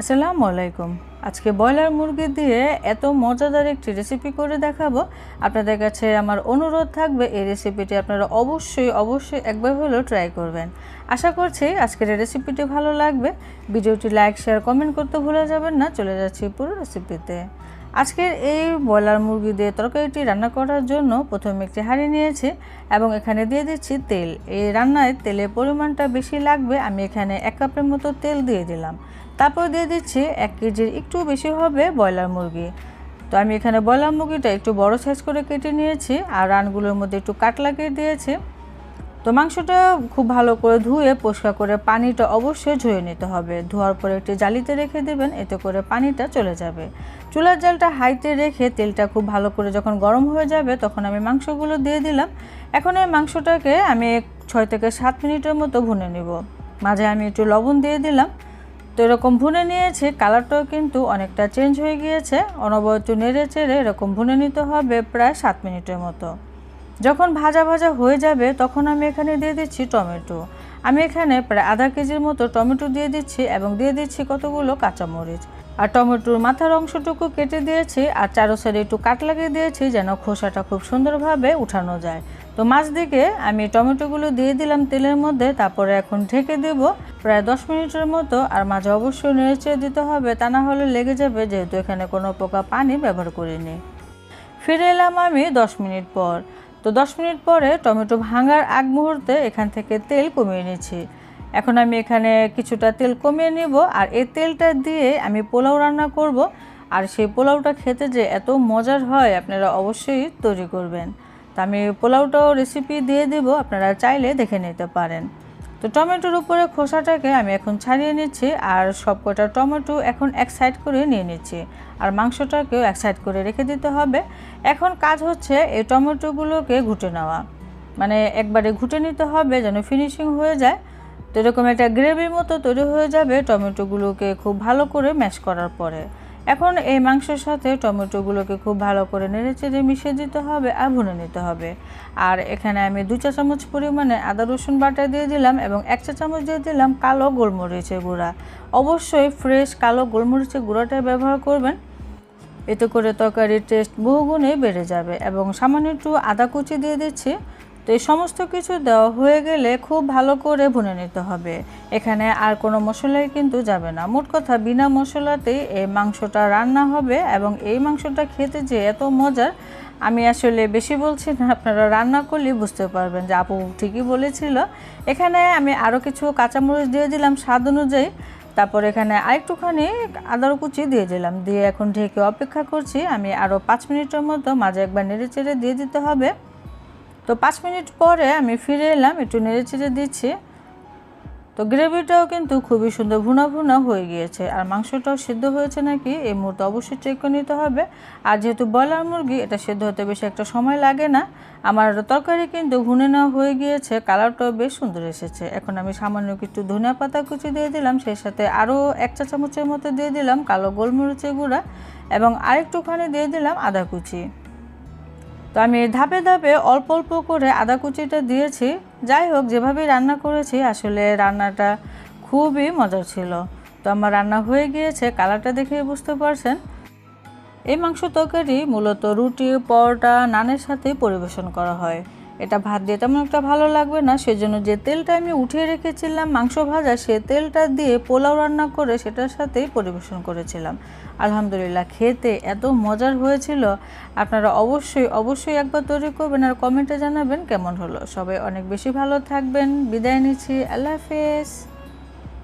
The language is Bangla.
আসসালামু আলাইকুম। আজকে ব্রয়লার মুরগি দিয়ে এত মজাদার একটি রেসিপি করে দেখাবো। আপনাদের কাছে আমার অনুরোধ থাকবে, এই রেসিপিটি আপনারা অবশ্যই অবশ্যই একবার হলেও ট্রাই করবেন। আশা করছি আজকের এই রেসিপিটি ভালো লাগবে। ভিডিওটি লাইক শেয়ার কমেন্ট করতে ভুলে যাবেন না, চলে যাচ্ছি পুরো রেসিপিতে আজকের এই ব্রয়লার মুরগি দিয়ে তরকারিটি রান্না করার জন্য প্রথমে একটি হাঁড়ি নিয়েছি এবং এখানে দিয়ে দিচ্ছি তেল। এই রান্নায় তেলের পরিমাণটা বেশি লাগবে, আমি এখানে এক কাপের মতো তেল দিয়ে দিলাম। তারপর দিয়ে দিচ্ছি এক কেজির একটু বেশি হবে ব্রয়লার মুরগি। তো আমি এখানে ব্রয়লার মুরগিটা একটু বড় সাইজ করে কেটে নিয়েছি আর রানগুলোর মধ্যে একটু কাট লাগিয়ে দিয়েছি। তো মাংসটা খুব ভালো করে ধুয়ে পরিষ্কার করে পানিটা অবশ্যই ধুয়ে নিতে হবে। ধোয়ার পরে একটি জালিতে রেখে দেবেন, এতে করে পানিটা চলে যাবে। চুলার জালটা হাইতে রেখে তেলটা খুব ভালো করে যখন গরম হয়ে যাবে তখন আমি মাংসগুলো দিয়ে দিলাম। এখন এই মাংসটাকে আমি ছয় থেকে সাত মিনিটের মতো ভুনে নিব। মাঝে আমি একটু লবণ দিয়ে দিলাম। তো এরকম ভুনে নিয়েছি কালারটাও কিন্তু অনেকটা চেঞ্জ হয়ে গিয়েছে। অনবরত নেড়ে চেড়ে এরকম ভুনে নিতে হবে প্রায় সাত মিনিটের মতো। যখন ভাজা ভাজা হয়ে যাবে, তখন আমি এখানে দিয়ে দিচ্ছি টমেটো। আমি এখানে প্রায় আধা কেজির মতো টমেটো দিয়ে দিচ্ছি এবং দিয়ে দিচ্ছি কতগুলো কাঁচামরিচ। আর টমেটোর মাথার অংশটুকু কেটে দিয়েছি, আর চারো সাইডে একটু কাট লাগিয়ে দিয়েছি যেন খোসাটা খুব সুন্দরভাবে উঠানো যায়। তো মাছ দিকে আমি টমেটোগুলো দিয়ে দিলাম তেলের মধ্যে, তারপরে এখন ঢেকে দেব। প্রায় দশ মিনিটের মতো, আর মাঝে অবশ্যই নেড়ে দিতে হবে, তা না হলে লেগে যাবে যেহেতু এখানে কোনো পোকা পানি ব্যবহার করিনি। ফিরে এলাম আমি দশ মিনিট পর। তো দশ মিনিট পরে টমেটো ভাঙার আগ মুহূর্তে এখান থেকে তেল কমিয়ে নিয়েছি এখন আমি এখানে কিছুটা তেল কমিয়ে নিব, আর এই তেলটা দিয়ে আমি পোলাও রান্না করব। আর সেই পোলাওটা খেতে যে এত মজার হয়, আপনারা অবশ্যই তৈরি করবেন। তো আমি পোলাওটাও রেসিপি দিয়ে দেব, আপনারা চাইলে দেখে নিতে পারেন। তো টমেটোর উপরে খোসাটাকে আমি এখন ছাড়িয়ে নিচ্ছি, আর সব কটা টমেটো এখন এক সাইড করে নিয়ে নিচ্ছি, আর মাংসটাকেও এক সাইড করে রেখে দিতে হবে। এখন কাজ হচ্ছে এই টমেটোগুলোকে ঘুটে নেওয়া মানে একবারে ঘুটে নিতে হবে যেন ফিনিশিং হয়ে যায়। তো এরকম একটা গ্রেভির মতো তৈরি হয়ে যাবে টমেটোগুলোকে খুব ভালো করে ম্যাশ করার পরে। এখন এই মাংসের সাথে টমেটোগুলোকে খুব ভালো করে নেড়ে চেড়ে মিশিয়ে দিতে হবে আর ভুনে নিতে হবে। আর এখানে আমি দু চা চামচ পরিমাণে আদা রসুন বাটা দিয়ে দিলাম এবং এক চা চামচ দিয়ে দিলাম কালো গোলমরিচের গুঁড়া। অবশ্যই ফ্রেশ কালো গোলমরিচের গুঁড়াটা ব্যবহার করবেন। এতে করে তরকারির টেস্ট বহুগুণে বেড়ে যাবে এবং সামান্য একটু আদা কুচি দিয়ে দিচ্ছি। তো এই সমস্ত কিছু দেওয়া হয়ে গেলে খুব ভালো করে ভুনে নিতে হবে। এখানে আর কোনো মশলাই কিন্তু যাবে না। মোট কথা বিনা মশলাতেই এই মাংসটা রান্না হবে এবং এই মাংসটা খেতে যে এত মজার, আমি আসলে বেশি বলছি না, আপনারা রান্না করলেই বুঝতে পারবেন যে আপু ঠিকই বলেছিল। এখানে আমি আরও কিছু কাঁচামরিচ দিয়ে দিলাম স্বাদ অনুযায়ী। তারপর এখানে আরেকটুখানি আদার কুচি দিয়ে দিলাম। দিয়ে এখন ঢেকে অপেক্ষা করছি। আমি আরও পাঁচ মিনিটের মতো মাঝে একবার নেড়ে চেড়ে দিয়ে দিতে হবে। তো পাঁচ মিনিট পরে আমি ফিরে এলাম, একটু নেড়ে চেড়ে দিচ্ছি। তো গ্রেভিটাও কিন্তু খুবই সুন্দর ভুনা ভুনা হয়ে গিয়েছে। আর মাংসটাও সিদ্ধ হয়েছে নাকি, এই মুহূর্তে অবশ্যই চেক করে নিতে হবে। আর যেহেতু ব্রয়লার মুরগি, এটা সিদ্ধ হতে বেশি একটা সময় লাগে না। আমার তরকারি কিন্তু ভুনে নেওয়া হয়ে গিয়েছে, কালারটাও বেশ সুন্দর এসেছে। এখন আমি সামান্য কিছু ধনিয়া পাতা কুচি দিয়ে দিলাম, সেই সাথে আরও এক চা চামচের মতো দিয়ে দিলাম কালো গোলমরিচের গুঁড়া এবং আরেকটুখানি দিয়ে দিলাম আদা কুচি। তো আমি ধাপে ধাপে অল্প অল্প করে আদা কুচিটা দিয়েছি। যাই হোক, যেভাবেই রান্না করেছি, আসলে রান্নাটা খুবই মজার ছিল। তো আমার রান্না হয়ে গিয়েছে, কালারটা দেখে বুঝতে পারছেন। এই মাংস তরকারি মূলত রুটি, পরোটা, নানের সাথে পরিবেশন করা হয়। এটা ভাত দিয়ে তেমন একটা ভালো লাগবে না, সেজন্য যে তেলটা আমি উঠিয়ে রেখেছিলাম মাংস ভাজা, সে তেলটা দিয়ে পোলাও রান্না করে সেটার সাথেই পরিবেশন করেছিলাম। আলহামদুলিল্লাহ, খেতে এত মজার হয়েছিল। আপনারা অবশ্যই অবশ্যই একবার তৈরি করবেন আর কমেন্টে জানাবেন কেমন হলো। সবাই অনেক বেশি ভালো থাকবেন। বিদায় নিচ্ছি। আল্লাহ হাফেজ।